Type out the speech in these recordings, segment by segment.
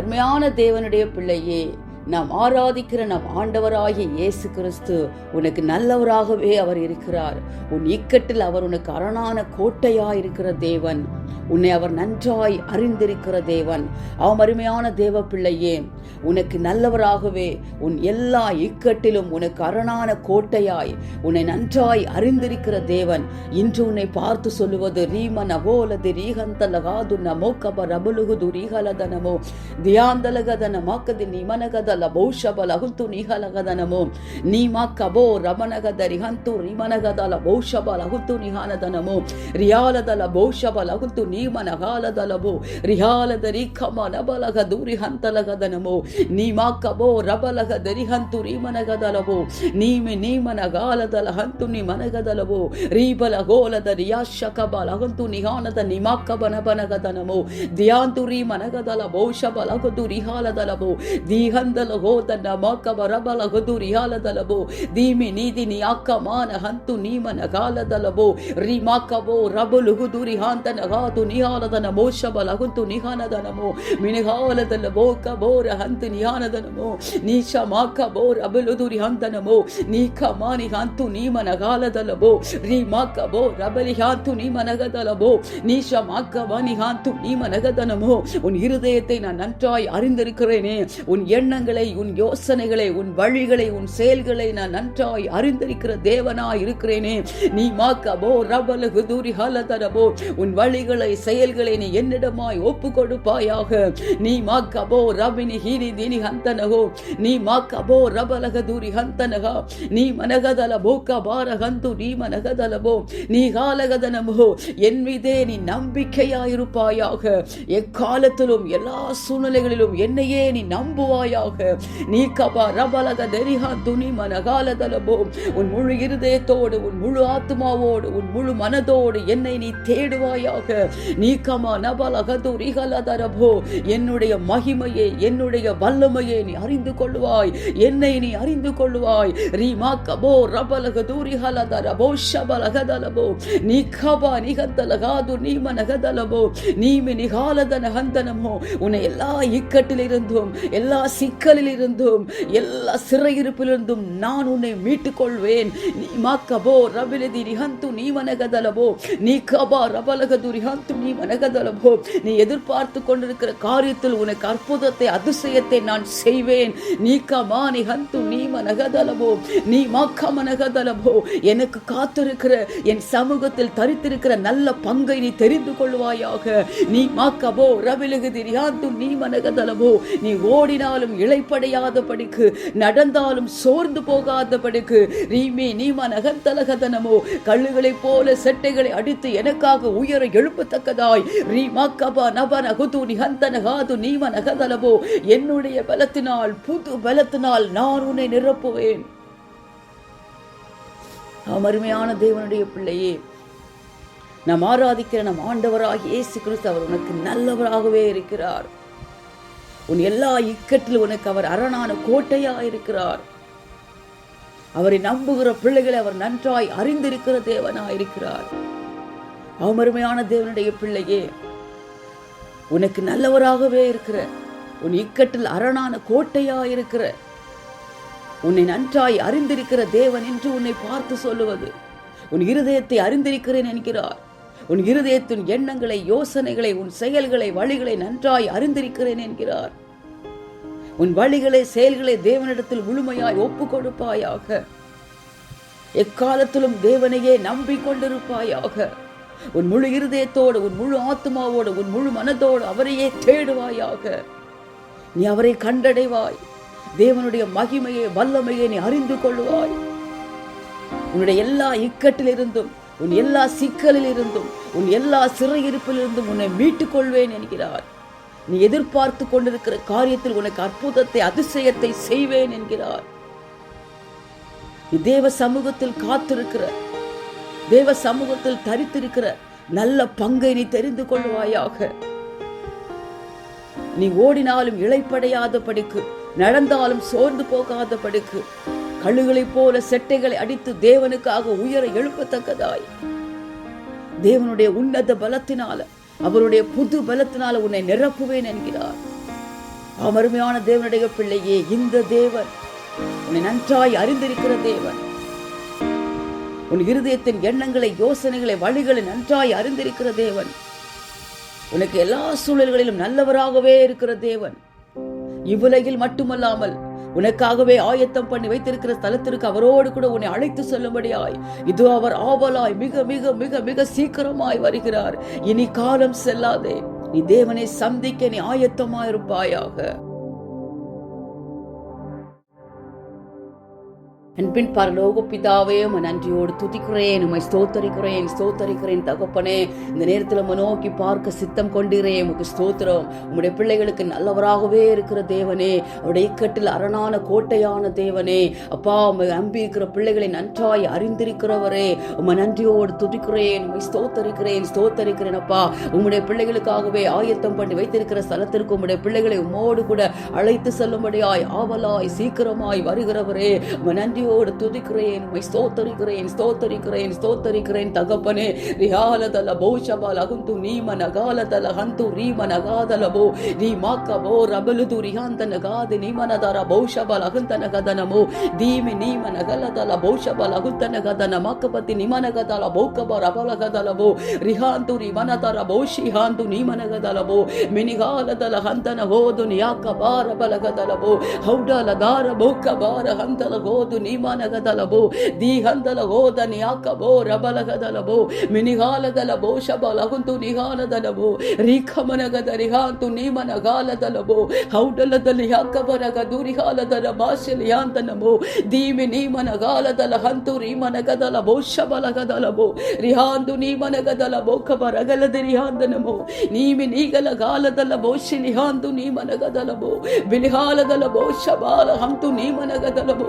அருமையான தேவனுடைய பிள்ளையே. நாம் ஆராதிக்கிற நம் ஆண்டவராகிய இயேசு கிறிஸ்து உனக்கு நல்லவராகவே அவர் இருக்கிறார். உன் இக்கட்டில் அவர் உனக்கு அரணான கோட்டையாய் இருக்கிற தேவன். உன்னை அவர் நன்றாய் அறிந்திருக்கிற தேவன். அவன் அருமையான தேவ பிள்ளையே உனக்கு நல்லவராகவே உன் எல்லா இக்கட்டிலும் உனக்கு அரணான கோட்டையாய் உன்னை நன்றாய் அறிந்திருக்கிற தேவன். இன்று உன்னை பார்த்து சொல்லுவது ரீம நவோலது ரீகந்தலகாது நமோ கப ரபுலுகுது ரீகலதனமோ தியாந்தலகதன நிமனகத ಬಲ ಬಹುಶ ಬಲ ಹುಂತು ನಿಹಲಗದ ನಮೋ. ನೀಮ ಕಬೋ ರಮನಗದ ರಿಹಂತು ರಿಮನಗದಲ ಬಹುಶಬಲ ಹುಂತು ನಿಹಾಲದ ನಮೋ. ರಿಯಾಲದಲ ಬಹುಶಬಲ ಹುಂತು ನೀಮನ ಹಾಲದಲ ಬೋ. ರಿಹಾಲದ ರಿಖಮ ಬಲಗ ದೂರಿ ಹಂತಲಗದ ನಮೋ. ನೀಮ ಕಬೋ ರಬಲಗ ದರಿಹಂತು ರಿಮನಗದಲವೋ ನೀಮೆ ನೀಮನ ಗಾಲದಲ ಹಂತು ನಿ ರೀಬಲ ಗೋಲದ ರಿಯಾಶಕ ಬಲ ಹಂತು ನಿಹಾನದ ನಿಮಾಕ ಬನಬನಗದ ನಮೋ. ಧ್ಯಾಂತು ರೀ ಮನಗದಲ ಬಹುಶಬಲ ದುರಿಹಾಲದಲವೋ ದೀಹಂದ ದೀಹಂದಲ ಹೋದ ನಮಕಬ ರಬಲಗದು ರಿಹಾಲದಲಬೋ ದೀಮಿ ನೀದಿ ನಿಯಾಕ ಮಾನ ಹಂತು ನೀಮನಗಾಲದಲಬೋ ರಿಮಾಕಬೋ ರಬಲುಹುದು ರಿಹಾಂತನಗಾದು ನಿಹಾಲದನ ಮೋಶಬಲಗುಂತು ನಿಹಾನದನಮೋ ಮಿನಿಹಾಲದಲ್ಲ ಬೋಕ ಬೋರ ಹಂತು ನಿಹಾನದನಮೋ ನೀಶ ಮಾಕ ಬೋರ ಅಬಲುದು ರಿಹಂತನಮೋ ನೀಕ ಮಾನಿ ಹಂತು ನೀಮನಗಾಲದಲಬೋ ರೀ ಮಾಕ ಬೋ ರಬಲಿ ಹಾಂತು நீமனகதலபோ நீஷ மாக்கவா நீ ஹாந்து நீமனகதனமோ உன் இருதயத்தை நான் நன்றாய் அறிந்திருக்கிறேனே உன் எண்ணங்களை உன் யோசனைகளை உன் வழிகளை உன் செயல்களை நான் நன்றாய் அறிந்திருக்கிற தேவனாய் இருக்கிறேனே. நீ மாக்கபோ ரபல குதூரி ஹலதரபோ உன் வழிகளை செயல்களை நீ என்னிடமாய் ஒப்பு கொடுப்பாயாக நீ மாக்கபோ ரபினி ஹீரி தினி ஹந்தனகோ நீ மாக்கபோ ரபலக தூரி ஹந்தனகா நீ மனகதல போக்க பார ஹந்து நீ மனகதலபோ நீ காலகதனமோ என் மீதே நீ நம்பிக்கையாயிருப்பாயாக. எக்காலத்திலும் எல்லா சூழ்நிலைகளிலும் என்னையே நீ நம்புவாயாக. நீ கபா ரபலக தெரிஹா துணி மனகாலதலபோ உன் முழு இருதயத்தோடு உன் முழு ஆத்மாவோடு உன் முழு மனதோடு என்னை நீ தேடுவாயாக. நீ கமா நபலக துரிகலதரபோ என்னுடைய மகிமையை என்னுடைய வல்லமையை நீ அறிந்து கொள்வாய். என்னை நீ அறிந்து கொள்வாய். ரீமா கபோ ரபலக தூரிகலதரபோ ஷபலகதலபோ நீ கபா நிகந்தலகாது நீமனகதலபோ நீ நிகாலதன ஹந்தனமோ உன்னை எல்லா இக்கட்டிலிருந்தும் எல்லா சிக்க சிக்கலிலிருந்தும் எல்லா சிறையிருப்பிலிருந்தும் நான் உன்னை மீட்டுக் கொள்வேன் நீ மாக்கபோ ரபிலதி ரிஹந்து நீ மனகதலபோ நீ கபா ரபலகது ரிஹந்து நீ மனகதலபோ நீ எதிர்பார்த்து கொண்டிருக்கிற காரியத்தில் உனக்கு அற்புதத்தை அதிசயத்தை நான் செய்வேன். நீ கமா நிஹந்து நீ மனகதலபோ நீ மாக்க மனகதலபோ எனக்கு காத்திருக்கிற என் சமூகத்தில் தரித்திருக்கிற நல்ல பங்கை நீ தெரிந்து கொள்வாயாக. நீ மாக்கபோ ரவிலுகு திரியாந்து நீ மனகதலபோ நீ ஓடினாலும் இளைப்படையாத படிக்கு நடந்தாலும் சோர்ந்து போகாதபடிக்கு ரீமே நீ மனகத்தலகதனமோ கல்லுகளைப் போல செட்டைகளை அடித்து எனக்காக உயர எழுப்பத்தக்கதாய் ரீ மாக்கபா நப நகுது நிகந்தனகாது நீ மனகதலபோ என்னுடைய பலத்தினால் புது பலத்தினால் நான் உன்னை நிரப்புவேன். ஆம், அருமையான தேவனுடைய பிள்ளையே நாம் ஆராதிக்கிற நம் ஆண்டவராக இயேசு கிறிஸ்து அவர் உனக்கு நல்லவராகவே இருக்கிறார். உன் எல்லா இக்கட்டில் உனக்கு அவர் அரணான கோட்டையா இருக்கிறார். அவரை நம்புகிற பிள்ளைகளை அவர் நன்றாய் அறிந்திருக்கிற தேவனா இருக்கிறார். அவமருமையான தேவனுடைய பிள்ளையே உனக்கு நல்லவராகவே இருக்கிற உன் இக்கட்டில் அரணான கோட்டையா இருக்கிற உன்னை நன்றாய் அறிந்திருக்கிற தேவன் என்று உன்னை பார்த்து சொல்லுவது. உன் இருதயத்தை அறிந்திருக்கிறேன் என்கிறார். உன் இருதயத்தின் எண்ணங்களை யோசனைகளை உன் செயல்களை வழிகளை நன்றாய் அறிந்திருக்கிறேன் என்கிறார். உன் வழிகளை செயல்களை தேவனிடத்தில் முழுமையாய் ஒப்பு கொடுப்பாயாக எக்காலத்திலும் தேவனையே நம்பிக்கொண்டிருப்பாயாக. உன் முழு இருதயத்தோடு உன் முழு ஆத்மாவோடு உன் முழு மனதோடு அவரையே தேடுவாயாக. நீ அவரை கண்டடைவாய். தேவனுடைய மகிமையை வல்லமையை நீ அறிந்து கொள்வாய் உன்னுடைய எல்லா இக்கட்டிலிருந்தும் உன் எல்லா சிக்கலில் இருந்தும் உன் எல்லா சிறையிருப்பிலிருந்தும் உன்னை மீட்டுக் கொள்வேன் என்கிறார் நீ எதிர்பார்த்து கொண்டிருக்கிற காரியத்தில் உனக்கு அற்புதத்தை அதிசயத்தை செய்வேன் என்கிறார் நீ தேவ சமூகத்தில் காத்திருக்கிற தேவ சமூகத்தில் தரித்திருக்கிற நல்ல பங்கை நீ தெரிந்து கொள்வாயாக. நீ ஓடினாலும் இளைப்படையாத படிக்கு நடந்தாலும் சோர்ந்து போகாத படிக்கு கழுகளைப் போல செட்டைகளை அடித்து தேவனுக்காக உயர எழுப்பத்தக்கதாய். தேவனுடைய உன்னத பலத்தினால அவருடைய புது பலத்தினால உன்னை நிரப்புவேன் என்கிறார். அமருமையான தேவனுடைய பிள்ளையே இந்த தேவன் உன்னை நன்றாய் அறிந்திருக்கிற தேவன். உன் இருதயத்தின் எண்ணங்களை யோசனைகளை வழிகளை நன்றாய் அறிந்திருக்கிற தேவன். உனக்கு எல்லா சூழல்களிலும் நல்லவராகவே இருக்கிற தேவன். இவ்வுலகில் மட்டுமல்லாமல் உனக்காகவே ஆயத்தம் பண்ணி வைத்திருக்கிற ஸ்தலத்திற்கு அவரோடு கூட உன்னை அழைத்து செல்லும்படியாய். இது அவர் ஆவலாய் மிக மிக மிக மிக சீக்கிரமாய் வருகிறார். இனி காலம் செல்லாதே. நீ தேவனை சந்திக்க நீ ஆயத்தமாயிருப்பாயாக. அன்பின் பரலோக பிதாவே உம்மை நன்றியோடு துதிக்கிறேன் உம்மை ஸ்தோத்தரிக்கிறேன் ஸ்தோத்தரிக்கிறேன் தகப்பனே. இந்த நேரத்தில் உம்மை நோக்கி பார்க்க சித்தம் கொண்டிறேன் உமக்கு ஸ்தோத்திரம். உம்முடைய பிள்ளைகளுக்கு நல்லவராகவே இருக்கிற தேவனே. அவருடைய இக்கட்டில் அரணான கோட்டையான தேவனே. அப்பா உம்மை நம்பி இருக்கிற பிள்ளைகளை நன்றாய் அறிந்திருக்கிறவரே. உம்மை நன்றியோடு துதிக்கிறேன் உமை ஸ்தோத்தரிக்கிறேன் ஸ்தோத்தரிக்கிறேன் அப்பா. உம்முடைய பிள்ளைகளுக்காகவே ஆயத்தம் பண்ணி வைத்திருக்கிற ஸ்தலத்திற்கு உம்முடைய பிள்ளைகளை உம்மோடு கூட அழைத்து செல்லும்படியாய் ஆவலாய் சீக்கிரமாய் வருகிறவரே. உம்மை நன்றியோடு துதியோடு துதிக்கிறேன். உண்மை ஸ்தோத்தரிக்கிறேன் ஸ்தோத்தரிக்கிறேன் ஸ்தோத்தரிக்கிறேன். தகப்பனே ரிஹாலதல பௌஷபால் அகுந்து நீம நகாலதல ஹந்து ரீம நகாதலபோ நீ மாக்கபோ ரபலுது ரிஹாந்த நகாது நீமனதர பௌஷபால் அகுந்த நகதனமோ தீமி நீம நகலதல பௌஷபால் அகுந்த நகதன மாக்கப்பத்தி நிமனகதல பௌக்கப ரபலகதலபோ ரிஹாந்து ரிமனதர பௌஷிஹாந்து நீமனகதலபோ மினிகாலதல ஹந்தன ஹோது நியாக்க பார பலகதலபோ ஹௌடால தார பௌக்க பார ஹந்தல கோது ನೀಮನಗದಲಬೋ ದಿ ಹಂತಲ ಹೋದ ನಿಯಾಕ ಬೋ ರಬಲಗದಲಬೋ ಮಿನಿಗಾಲದಲ ಬೋಷ ಬಲಗುಂತು ನಿಗಾಲದಲಬೋ ರೀಖಮನಗದ ರಿಹಾಂತು ನೀಮನಗಾಲದಲಬೋ ಹೌಡಲದಲ್ಲಿ ಯಾಕ ಬರಗ ದುರಿಹಾಲದಲ ಭಾಷೆಲಿಯಾಂತನಮೋ ದೀಮಿ ನೀಮನಗಾಲದಲ ಹಂತು ರೀಮನಗದಲ ಬೋಷಬಲಗದಲಬೋ ರಿಹಾಂದು ನೀಮನಗದಲ ಬೋಕಬರಗಲದ ರಿಹಾಂದನಮೋ ನೀಮಿ ನೀಗಲ ಗಾಲದಲ ಬೋಷಿ ನಿಹಾಂದು ನೀಮನಗದಲಬೋ ಬಿಲಿಹಾಲದಲ ಬೋಷಬಾಲ ಹಂತು ನೀಮನಗದಲಬೋ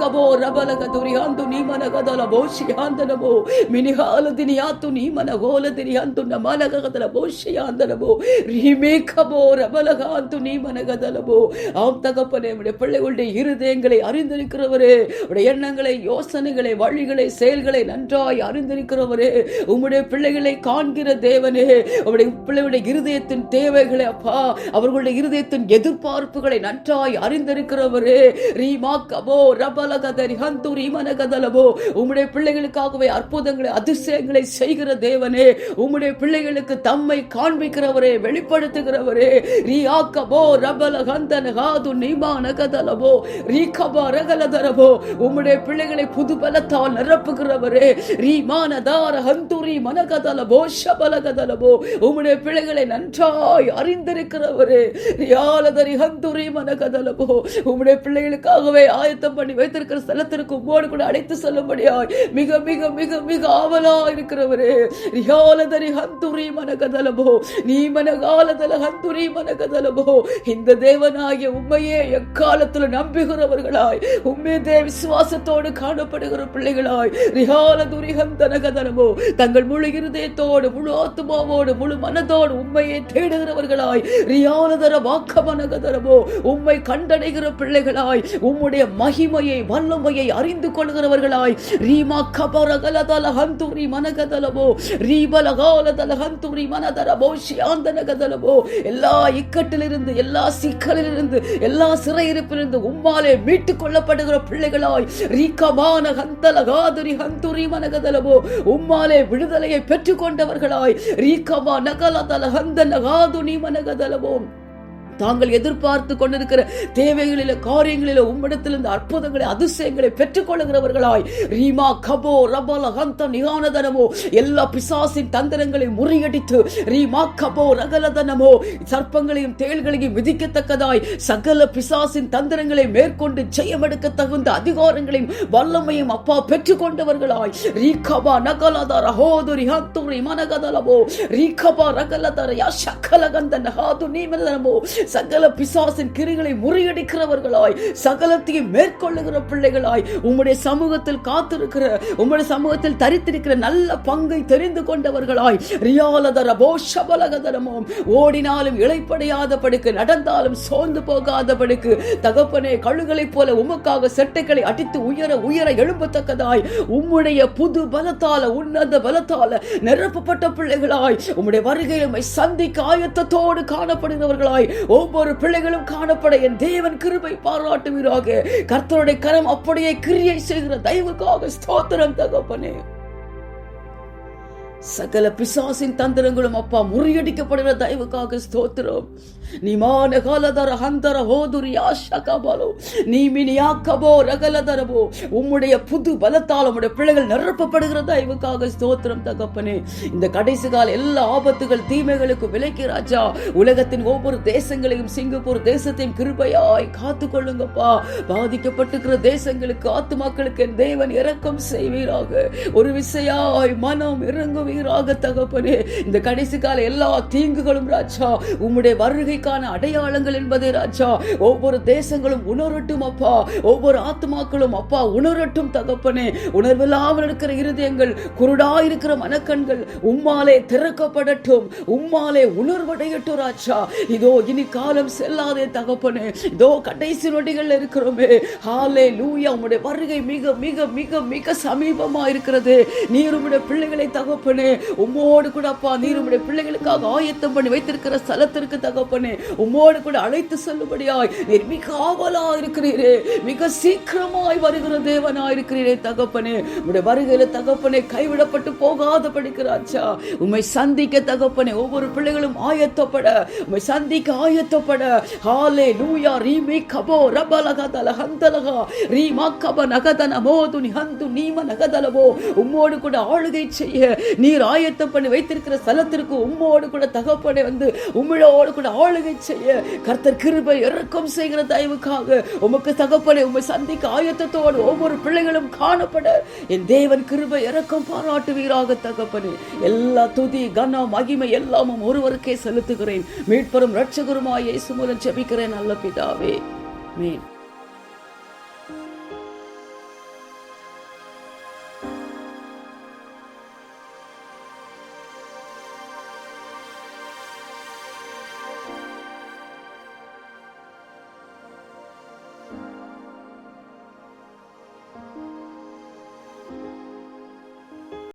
ರಿಯಾಕಬೋ ರಬಲಗದು ರಿಹಾಂದು ನೀಮನಗದಲ ಬೋಷಿಯಾಂದನಮೋ ಮಿನಿಹಾಲ ದಿನಿಯಾತು ನೀಮನಗೋಲ ದಿನಿಯಾಂತು ನಮನಗದಲ ಬೋಷಿಯಾಂದನಮೋ ரிமேக்கபோ ரபலகாந்து நீ மனகதலபோ ஆம் தகப்பனே உடைய பிள்ளைகளுடைய இருதயங்களை அறிந்திருக்கிறவரே உடைய எண்ணங்களை யோசனைகளை வழிகளை செயல்களை நன்றாய் அறிந்திருக்கிறவரே உம்முடைய பிள்ளைகளை காண்கிற தேவனே உடைய பிள்ளைகளுடைய இருதயத்தின் தேவைகளை அப்பா அவர்களுடைய இருதயத்தின் எதிர்பார்ப்புகளை நன்றாய் அறிந்திருக்கிறவரே ரீமா கபோ ரபலகதரி ஹந்து ரீமனகதலபோ உம்முடைய பிள்ளைகளுக்காகவே அற்புதங்களை அதிசயங்களை செய்கிற தேவனே உம்முடைய பிள்ளைகளுக்கு தம்மை காண்பிக்கிறவரே வெளிப்படுத்துகிறவரே. ரியாக்கபோ ரபல ஹந்தன காது நீமான கதலபோ ரீகபா ரகலதரபோ உம்முடைய பிள்ளைகளை புது பலத்தால் நிரப்புகிறவரே. ரீமான தார ஹந்துரி மனகதலபோ ஷபலகதலபோ உம்முடைய பிள்ளைகளை நன்றாய் அறிந்திருக்கிறவரே. ரியாலதரி ஹந்துரி மனகதலபோ உம்முடைய பிள்ளைகளுக்காகவே ஆயத்தம் பண்ணி வைத்து வைத்திருக்கிற ஸ்தலத்திற்கு உம்மோடு கூட அழைத்து செல்லும்படியாய் மிக மிக மிக மிக ஆவலா இருக்கிறவரே. ரியாலதரி ஹந்துரி மனகதலபோ. நீ மனகாலதல ஹந்துரி மனகதலபோ. இந்த தேவனாகிய உண்மையே எக்காலத்துல நம்புகிறவர்களாய் உண்மையதே விசுவாசத்தோடு காணப்படுகிற பிள்ளைகளாய் ரிஹால துரிகம் தனகதனமோ தங்கள் முழு இருதயத்தோடு முழு ஆத்துமாவோடு முழு மனதோடு உண்மையை தேடுகிறவர்களாய் ரியாலதர வாக்கமனகதரமோ உண்மை கண்டடைகிற பிள்ளைகளாய் உம்முடைய மகிமையை வல்லமையை அறிந்து கொள்கிறவர்களாய். ரீமா கபரகலதல ஹந்துரி மனகதலமோ. ரீபலகாலதல ஹந்துரி மனதரமோ. ஷியாந்தனகதலமோ எல்லா இக்கட்டிலிருந்து எல்லா சிக்கலிலிருந்து எல்லா சிறையிருப்பிலிருந்து உம்மாலே மீட்டுக் கொள்ளப்படுகிற பிள்ளைகளாய். ரீக்கமான ஹந்தல காதுரி ஹந்துரி மனகதலபோ உம்மாலே விடுதலையை பெற்றுக்கொண்டவர்களாய் ரீக்கமா நகலதல ஹந்தன காதுனி மனகதலமோ. தாங்கள் எதிர்பார்த்து கொண்டிருக்கிற தேவைகளில காரியங்களில உம்மிடத்திலிருந்து அற்புதங்களை அதிசயங்களை பெற்றுக்கொள்ளுகிறவர்களாய். ரீமா கபோ ரபல ஹந்த நிகானதனமோ எல்லா பிசாசின் தந்திரங்களை முறியடித்து ரீமா கபோ ரகலதனமோ சர்ப்பங்களையும் தேள்களையும் விதிக்கத்தக்கதாய் சகல பிசாசின் தந்திரங்களை மேற்கொண்டு ஜெயமெடுக்க தகுந்த அதிகாரங்களையும் வல்லமையும் அப்பா பெற்றுக்கொண்டவர்களாய். ரீகபா நகலதர ஹோது ஹத்துரி மனகதலமோ ரீகபா ரகலதர யா சகலகந்த நகாது நீமதனமோ சகல பிசாசின் கிரிகளை முறியடிக்கிறவர்களாய் சகலத்தையும் மேற்கொள்ளுகிற பிள்ளைகளாய் உம்முடைய சமூகத்தில் காத்திருக்கிற உம்முடைய சமூகத்தில் தரித்திருக்கிற நல்ல பங்கை தெரிந்து கொண்டவர்களாய் ரியாலதர போஷபலகதரமோம் ஓடினாலும் இழைப்படையாத படுக்கு நடந்தாலும் சோர்ந்து போகாத படுக்கு தகப்பனே கழுகளைப் போல உமக்காக செட்டைகளை அடித்து உயர உயர எழும்பத்தக்கதாய் உம்முடைய புது பலத்தால உன்னத பலத்தால நிரப்பப்பட்ட பிள்ளைகளாய் உம்முடைய வருகையை சந்திக்க ஆயத்தத்தோடு காணப்படுகிறவர்களாய் ஒவ்வொரு பிள்ளைகளும் காணப்பட என் தேவன் கிருபை பாராட்டுவீராக. கர்த்தருடைய கரம் அப்படியே கிரியை செய்கிற தயவுக்காக ஸ்தோத்திரம் தகப்பனே. சகல பிசாசின் தந்திரங்களும் அப்பா முறியடிக்கப்படுகிற தயவுக்காக ஸ்தோத்திரம். நீ மான காலதர ஹந்தர ஹோதுரி ஆஷகபலோ நீ மினியாக்கபோ ரகலதரபோ. உம்முடைய புது பலத்தால் உம்முடைய பிள்ளைகள் நிரப்பப்படுகிற தயவுக்காக ஸ்தோத்திரம் தகப்பனே. இந்த கடைசி கால எல்லா ஆபத்துகள் தீமைகளுக்கு விலக்கி ராஜா. உலகத்தின் ஒவ்வொரு தேசங்களையும் சிங்கப்பூர் தேசத்தையும் கிருபையாய் காத்து கொள்ளுங்கப்பா பாதிக்கப்பட்டிருக்கிற தேசங்களுக்கு ஆத்துமாக்களுக்கு என் தேவன் இரக்கம் செய்வீராக. ஒரு விசையாய் மனம் இறங்குவீராக தகப்பனே இந்த கடைசி கால எல்லா தீங்குகளும் ராஜா உம்முடைய வருகைக்கான அடையாளங்கள் என்பது ராஜா. ஒவ்வொரு தேசங்களும் உணரட்டும் அப்பா ஒவ்வொரு ஆத்மாக்களும் அப்பா உணரட்டும் தகப்பனே. உணர்வில்லாமல் இருக்கிற இருதயங்கள் குருடாயிருக்கிற மனக்கண்கள் உம்மாலே திறக்கப்படட்டும் உம்மாலே உணர்வடையட்டும் ராஜா. இதோ இனி காலம் செல்லாதே தகப்பனே. இதோ கடைசி நொடிகள் இருக்கிறோமே. ஹாலே லூயா உம்முடைய வருகை மிக மிக மிக மிக சமீபமா இருக்கிறது நீர் உம்முடைய பிள்ளைகளை தகப்பனே தகப்பனே உம்மோடு கூட அப்பா நீர் உம்முடைய பிள்ளைகளுக்காக ஆயத்தம் பண்ணி வைத்திருக்கிற ஸ்தலத்திற்கு தகப்பனே உம்மோடு கூட அழைத்து செல்லும்படியாய் நீர் மிக ஆவலா இருக்கிறீரே மிக சீக்கிரமாய் வருகிற தேவனா இருக்கிறீரே தகப்பனே. உம்முடைய வருகையில தகப்பனே கைவிடப்பட்டு போகாத படிக்கிறாச்சா உண்மை சந்திக்க தகப்பனே ஒவ்வொரு பிள்ளைகளும் ஆயத்தப்பட உண்மை சந்திக்க ஆயத்தப்பட. ஹாலே நூயா ரீமே கபோ ரபலகதல ஹந்தலகா ரீமா கப நகதன மோது நிஹந்து நீம நகதலவோ உம்மோடு கூட ஆளுகை செய்ய நீ நீர் ஆயத்தம் பண்ணி வைத்திருக்கிற ஸ்தலத்திற்கு உம்மோடு கூட தகப்பனை வந்து உம்மிழோடு கூட ஆளுகை செய்ய கர்த்தர் கிருபை இறக்கம் செய்கிற தயவுக்காக உமக்கு தகப்பனை உம்மை சந்திக்க ஆயத்தத்தோடு ஒவ்வொரு பிள்ளைகளும் காணப்பட. என் தேவன் கிருபை இறக்கம் பாராட்டுவீராக தகப்பனே. எல்லா துதி கனம் மகிமை எல்லாமும் ஒருவருக்கே செலுத்துகிறேன். மீட்பரும் ரட்சகருமாய் இயேசு மூலம் ஜெபிக்கிறேன் நல்ல பிதாவே. மீன்